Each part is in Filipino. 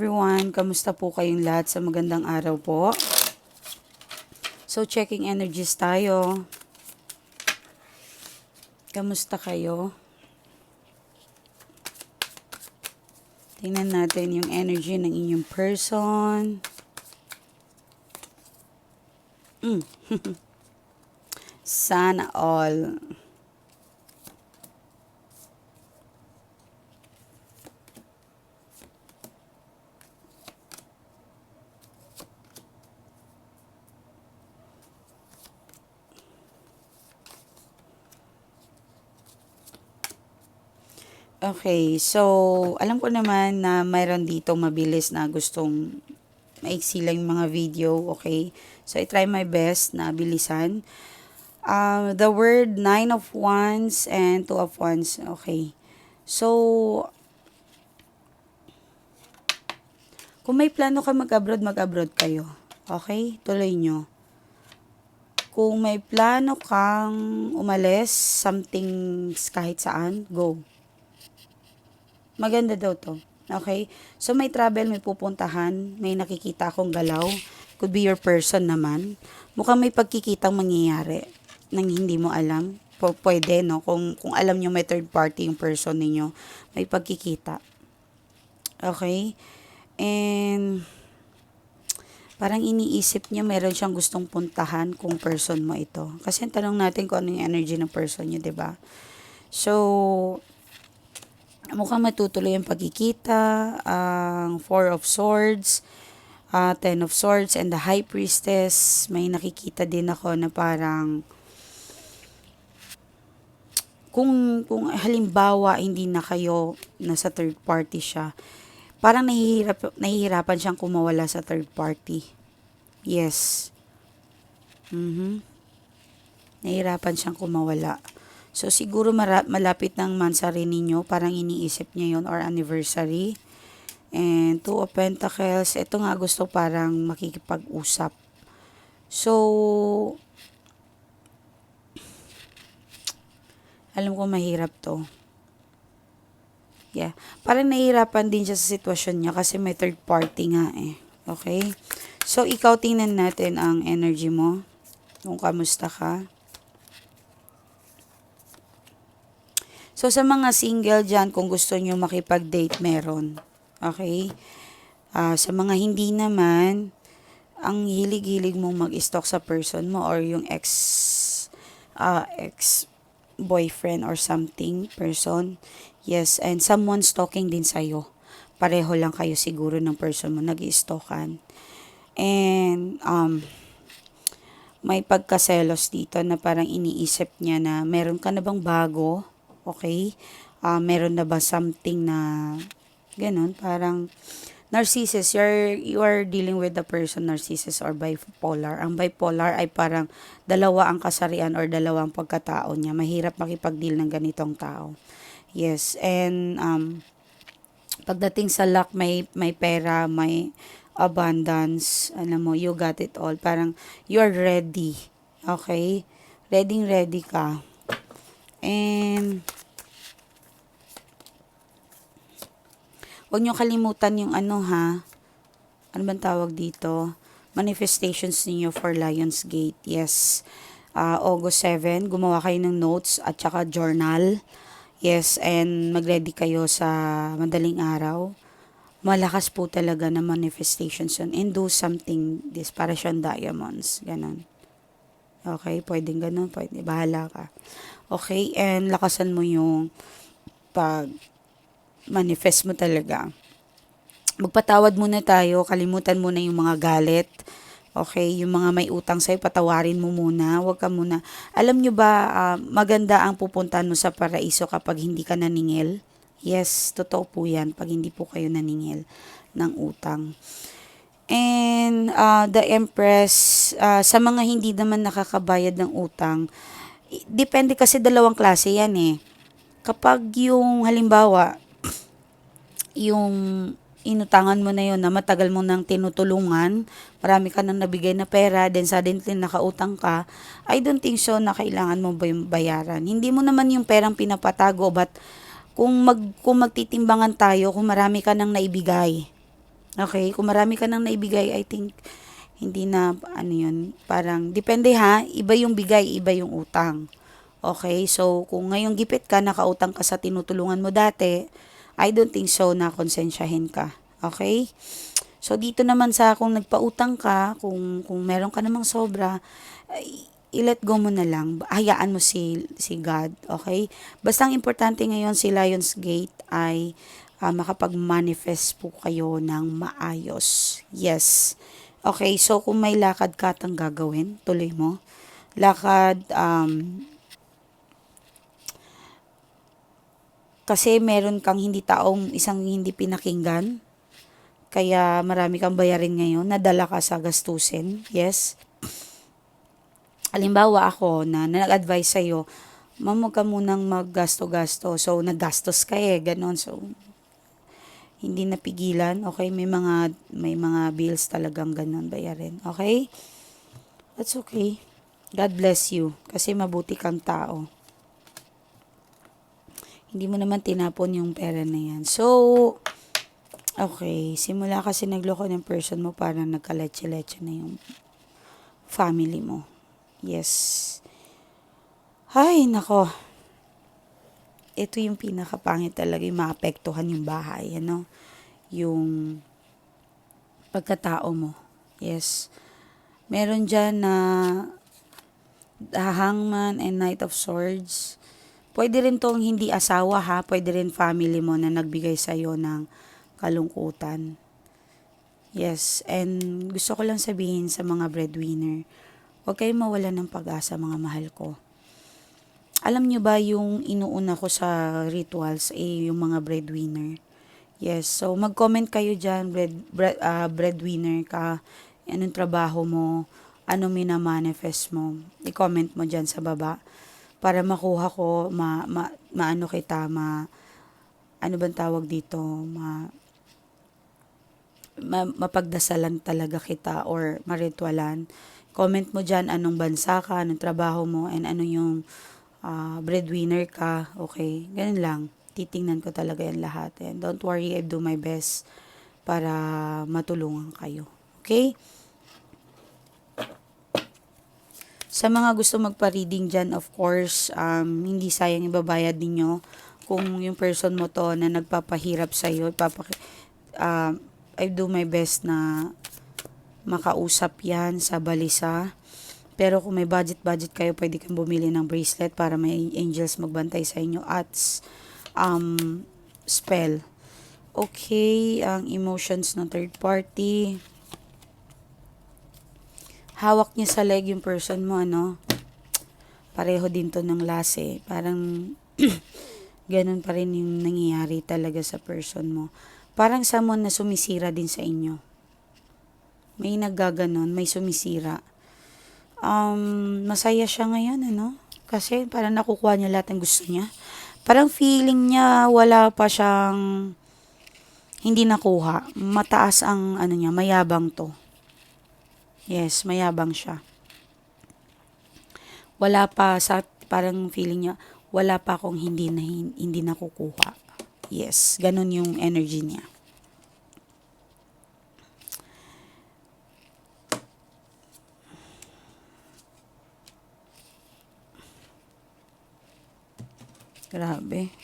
Everyone, kamusta po kayong lahat sa magandang araw po? So, checking energies tayo. Kamusta kayo? Tingnan natin yung energy ng inyong person. Mm. Sana all. Okay, so alam ko naman na mayroon dito mabilis na gustong maiksi lang yung mga video, okay? So I try my best na bilisan. Um, the word nine of wands and two of wands, okay. So, kung may plano ka mag-abroad, mag-abroad kayo. Okay? Tuloy nyo. Kung may plano kang umalis, something kahit saan, go. Maganda daw to. Okay? So, may travel, may pupuntahan, may nakikita akong galaw. Could be your person naman. Mukhang may pagkikitang mangyayari nang hindi mo alam. P- pwede, no? Kung, kung alam nyo may third party yung person ninyo, may pagkikita. Okay? And, parang iniisip niya meron siyang gustong puntahan kung person mo ito. Kasi tanong natin kung ano yung energy ng person niyo, 'di ba? So, mukhang matutuloy ang pagkikita, ang Four of Swords, uh, Ten of Swords, and the High Priestess. May nakikita din ako na parang kung, kung halimbawa hindi na kayo nasa third party siya, parang nahihirap, nahihirapan siyang kumawala sa third party. Yes. Mhm. Nahihirapan siyang kumawala. So, siguro malapit ng mansari ninyo, parang iniisip niya yon or anniversary. And Two of Pentacles, ito nga gusto parang makikipag-usap. So, alam ko mahirap to. Yeah. Parang nahihirapan din siya sa sitwasyon niya kasi may third party nga eh. Okay? So, ikaw tingnan natin ang energy mo. Kung kamusta ka. So, sa mga single dyan, kung gusto nyo makipag-date, meron. Okay? Ah, sa mga hindi naman, ang hilig-hilig mong mag-stalk sa person mo or yung ex, ah, ex boyfriend or something, person. Yes, and someone stalking din sa'yo. Pareho lang kayo siguro ng person mo, nag-stalkan. And, um, may pagkaselos dito na parang iniisip niya na meron ka na bang bago, okay? Ah, meron na ba something na ganun, parang narcissist, you're, you are dealing with the person narcissist or bipolar. Ang bipolar ay parang dalawa ang kasarian or dalawang pagkatao niya. Mahirap makipag-deal ng ganitong tao. Yes, and um, pagdating sa luck, may, may pera, may abundance, alam mo, you got it all. Parang, you're ready. Okay? Ready, ready ka. And, huwag nyo kalimutan yung ano ha, ano bang tawag dito? Manifestations ninyo for Lionsgate. Yes. Uh, August 7, gumawa kayo ng notes at saka journal. Yes, and mag-ready kayo sa madaling araw. Malakas po talaga na manifestations yun. And do something this, para siyang diamonds. Ganon. Okay, pwedeng ganon, pwede. Bahala ka. Okay, and lakasan mo yung pag manifest mo talaga. Magpatawad muna tayo, kalimutan mo na yung mga galit. Okay, yung mga may utang sa'yo, patawarin mo muna. Huwag ka muna. Alam nyo ba, ah, maganda ang pupuntahan mo sa paraiso kapag hindi ka naningil? Yes, totoo po yan pag hindi po kayo naningil ng utang. And uh, the Empress, uh, sa mga hindi naman nakakabayad ng utang, depende kasi dalawang klase yan eh. Kapag yung halimbawa, yung inutangan mo na yun na matagal mo nang tinutulungan, marami ka nang nabigay na pera, then suddenly nakautang ka, I don't think so na kailangan mo bayaran. Hindi mo naman yung perang pinapatago, but kung, mag, kung magtitimbangan tayo, kung marami ka nang naibigay, Okay? Kung marami ka nang naibigay, I think, hindi na, ano yun, parang, depende ha, iba yung bigay, iba yung utang. Okay? So, kung ngayong gipit ka, nakautang ka sa tinutulungan mo dati, I don't think so na konsensyahin ka. Okay? So, dito naman sa kung nagpautang ka, kung, kung meron ka namang sobra, ay, i-let go mo na lang. Hayaan mo si, si God. Okay? Basta ang importante ngayon si Lionsgate ay ah, makapag-manifest po kayo ng maayos. Yes. Okay, so kung may lakad ka tang gagawin, tuloy mo. Lakad, um, kasi meron kang hindi taong isang hindi pinakinggan. Kaya marami kang bayarin ngayon. Nadala ka sa gastusin. Yes. Halimbawa ako na, na nag-advise sa'yo, ma'am, huwag ka munang maggasto-gasto. So, naggastos ka eh, ganon. So, hindi napigilan. Okay, may mga, may mga bills talagang ganon bayarin. Okay? That's okay. God bless you. Kasi mabuti kang tao. Hindi mo naman tinapon yung pera na yan. So, okay. Simula kasi nagloko ng person mo, parang nagkaletse-letse na yung family mo. Yes. Ay, nako. Ito yung pinakapangit talaga yung maapektuhan yung bahay, ano? Yung pagkatao mo. Yes. Meron dyan na The Hangman and Knight of Swords. Pwede rin tong hindi asawa ha, pwede rin family mo na nagbigay sa'yo ng kalungkutan. Yes, and gusto ko lang sabihin sa mga breadwinner, huwag kayong mawala ng pag-asa mga mahal ko. Alam nyo ba yung inuuna ko sa rituals, eh, yung mga breadwinner? Yes, so mag-comment kayo dyan, bread, bread, ah, breadwinner ka, anong trabaho mo, ano mina-manifest mo. I-comment mo dyan sa baba para makuha ko, ma, ma, maano kita, ma, ano bang tawag dito, ma, ma, mapagdasalan talaga kita or maritwalan. Comment mo dyan anong bansa ka, anong trabaho mo, and ano yung ah, breadwinner ka. Okay, ganun lang. Titingnan ko talaga yan lahat. And don't worry, I do my best para matulungan kayo. Okay? Sa mga gusto magpa-reading dyan, of course, um, hindi sayang ibabayad ninyo kung yung person mo to na nagpapahirap sa'yo, ipapaki, uh, I do my best na makausap yan sa balisa. Pero kung may budget-budget kayo, pwede kang bumili ng bracelet para may angels magbantay sa inyo at um, spell. Okay, ang emotions ng third party hawak niya sa leg yung person mo, ano, pareho din to ng lase. Parang, ganun pa rin yung nangyayari talaga sa person mo. Parang someone na sumisira din sa inyo. May naggaganon, may sumisira. Um, masaya siya ngayon, ano? Kasi parang nakukuha niya lahat ng gusto niya. Parang feeling niya wala pa siyang hindi nakuha. Mataas ang ano niya, mayabang to. Yes, mayabang siya. Wala pa sa parang feeling niya, wala pa akong hindi na hindi nakukuha. Yes, ganun yung energy niya. Grabe.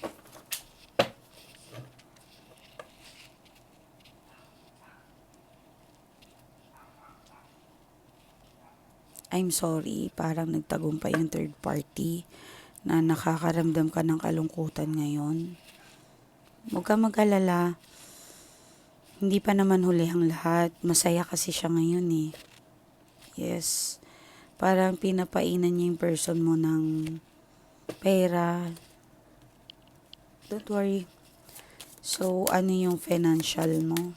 I'm sorry, parang nagtagumpay yung third party na nakakaramdam ka ng kalungkutan ngayon. Huwag ka mag-alala. Hindi pa naman huli ang lahat. Masaya kasi siya ngayon eh. Yes. Parang pinapainan niya yung person mo ng pera. Don't worry. So, ano yung financial mo?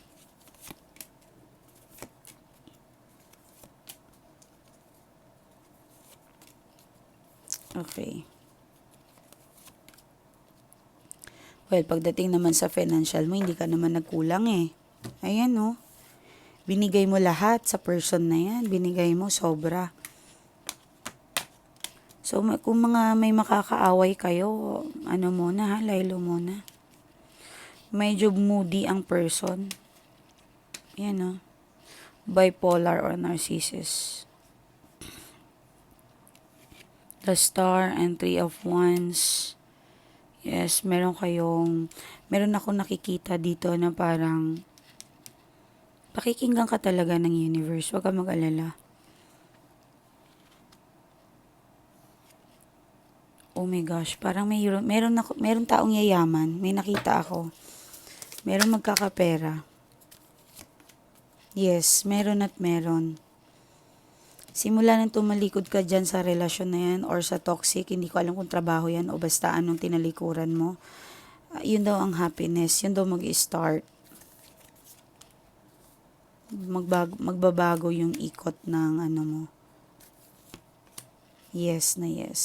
Okay. Well, pagdating naman sa financial mo, hindi ka naman nagkulang eh. Ayan no. Binigay mo lahat sa person na yan. Binigay mo sobra. So, kung mga may makakaaway kayo, ano muna ha, laylo muna. Medyo moody ang person. Yan o. Bipolar or narcissist. The Star and Three of Wands. Yes, meron kayong, meron ako nakikita dito na parang pakikinggan ka talaga ng universe. Huwag ka mag-alala. Oh my gosh, parang may, meron, ako, meron taong yayaman. May nakita ako. Meron magkakapera. Yes, meron at meron. Simula nang tumalikod ka dyan sa relasyon na yan or sa toxic, hindi ko alam kung trabaho yan o basta anong tinalikuran mo, uh, yun daw ang happiness, yun daw mag-start. Magbag magbabago yung ikot ng ano mo. Yes na yes.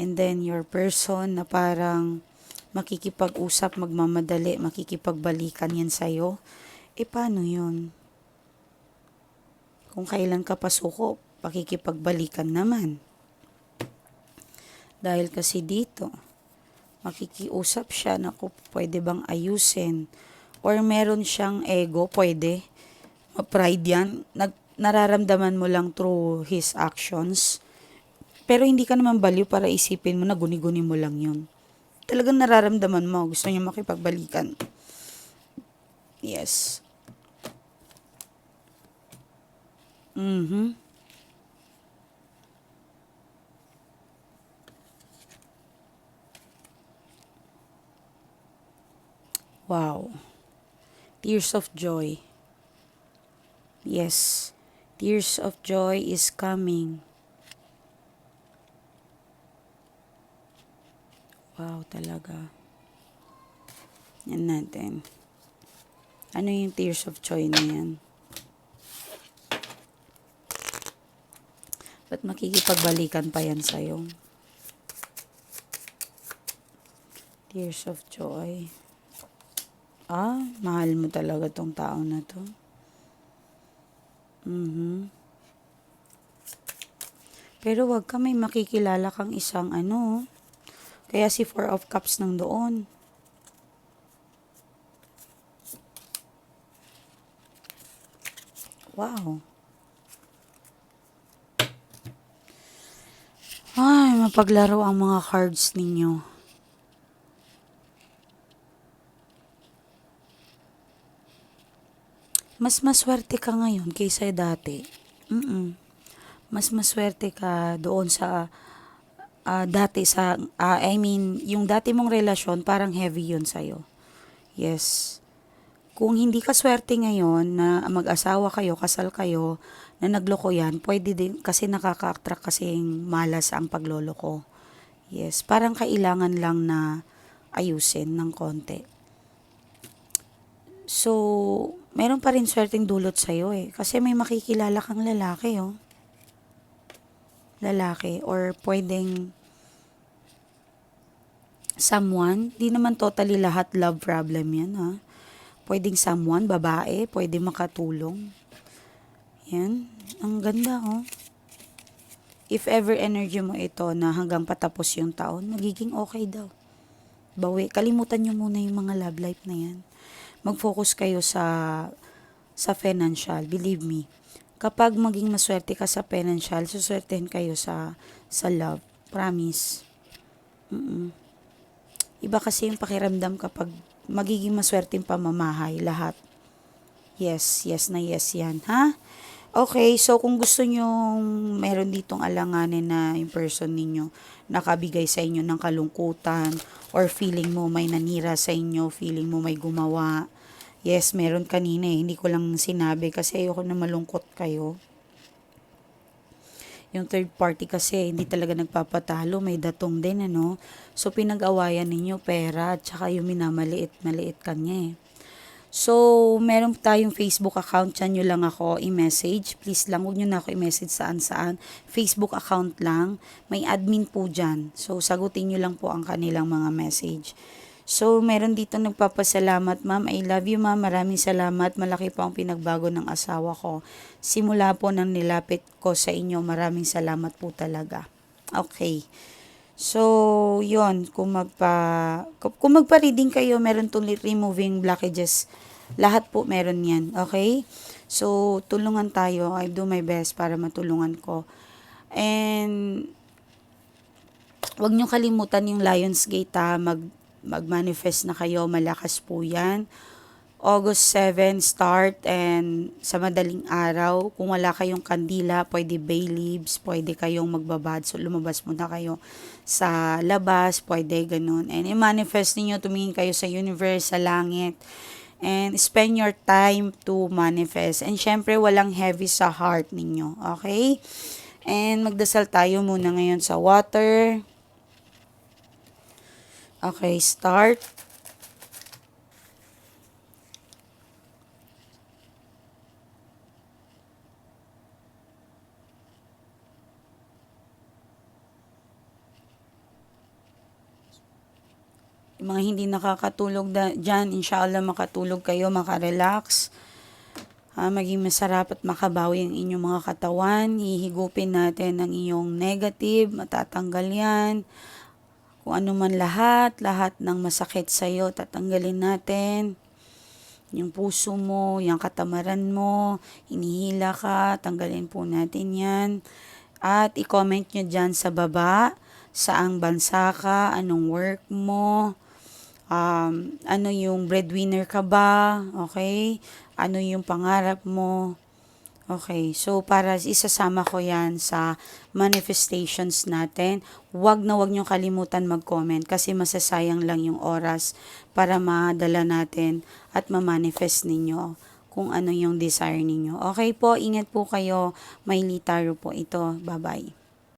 And then your person na parang makikipag-usap, magmamadali, makikipagbalikan yan sa'yo. E paano yun? Kung kailan ka pasuko, pakikipagbalikan naman. Dahil kasi dito, makikiusap siya na kung pwede bang ayusin. Or meron siyang ego, pwede. Pride yan. Nag, nararamdaman mo lang through his actions. Pero hindi ka naman baliw para isipin mo na guni-guni mo lang yun. Talagang nararamdaman mo, gusto niya makipagbalikan. Yes. Mhm. Wow. Tears of joy. Yes. Tears of joy is coming. Wow, talaga. Yan natin. Ano yung tears of joy na yan? Ba't makikipagbalikan pa yan sa'yo? Tears of joy. Ah, mahal mo talaga tong tao na to. Mhm. Pero wag ka may makikilala kang isang ano. Kaya si Four of Cups nang doon. Wow. Ay, mapaglaro ang mga cards ninyo. Mas maswerte ka ngayon kaysa dati. Mm-mm. Mas maswerte ka doon sa uh, dati sa uh, I mean, yung dati mong relasyon parang heavy yun sa'yo. Yes. Kung hindi ka swerte ngayon na mag-asawa kayo, kasal kayo, na nagloko yan, pwede din, kasi nakaka-attract kasi malas ang pagloloko. Yes, parang kailangan lang na ayusin ng konti. So, meron pa rin swerteng dulot sa'yo eh. Kasi may makikilala kang lalaki oh. Lalaki. Or pwedeng someone. Di naman totally lahat love problem yan ha. Pwedeng someone, babae, pwede makatulong. Yan. Ang ganda, oh. If ever energy mo ito na hanggang patapos yung taon, magiging okay daw. Bawi. Kalimutan nyo muna yung mga love life na yan. Mag-focus kayo sa sa financial. Believe me. Kapag maging maswerte ka sa financial, suswertehin kayo sa sa love. Promise. Mm-mm. Iba kasi yung pakiramdam kapag magiging maswerteng pamamahay lahat. Yes, yes na yes yan, ha? Okay, so kung gusto nyo meron ditong alanganin na yung person ninyo nakabigay sa inyo ng kalungkutan or feeling mo may nanira sa inyo, feeling mo may gumawa. Yes, meron kanina eh. Hindi ko lang sinabi kasi ayoko na malungkot kayo. Yung third party kasi hindi talaga nagpapatalo, may datong din ano. So pinag-awayan ninyo pera at saka yung minamaliit-maliit kanya eh. So, meron tayong Facebook account. Diyan nyo lang ako i-message. Please lang, huwag nyo na ako i-message saan-saan. Facebook account lang. May admin po dyan. So, sagutin nyo lang po ang kanilang mga message. So, meron dito nagpapasalamat, ma'am. I love you, ma'am. Maraming salamat. Malaki po ang pinagbago ng asawa ko. Simula po nang nilapit ko sa inyo. Maraming salamat po talaga. Okay. So, yon kung magpa kung magpa-reading kayo, meron tong removing blockages Lahat po meron yan. Okay? So, tulungan tayo. I do my best para matulungan ko. And, wag nyo kalimutan yung Lionsgate ha. Mag, mag-manifest na kayo. Malakas po yan. August 7 start and sa madaling araw, kung wala kayong kandila, pwede bay leaves, pwede kayong magbabad. So, lumabas muna kayo sa labas, pwede ganun. And i-manifest niyo tumingin kayo sa universe, sa langit. And spend your time to manifest. And syempre, walang heavy sa heart ninyo. Okay? And magdasal tayo muna ngayon sa water. Okay, start. Yung mga hindi nakakatulog da, dyan, inshallah makatulog kayo, makarelax. Ah, maging masarap at makabawi ang inyong mga katawan. Hihigupin natin ang iyong negative, matatanggal yan. Kung ano man lahat, lahat ng masakit sa'yo, tatanggalin natin. Yung puso mo, yung katamaran mo, hinihila ka, tanggalin po natin yan. At i-comment nyo dyan sa baba, saang bansa ka, anong work mo, um, ano yung breadwinner ka ba, okay? Ano yung pangarap mo, okay? So, para isasama ko yan sa manifestations natin, wag na wag nyo kalimutan mag-comment kasi masasayang lang yung oras para madala natin at ma-manifest ninyo kung ano yung desire ninyo. Okay po, ingat po kayo. May litaro po ito. Bye-bye.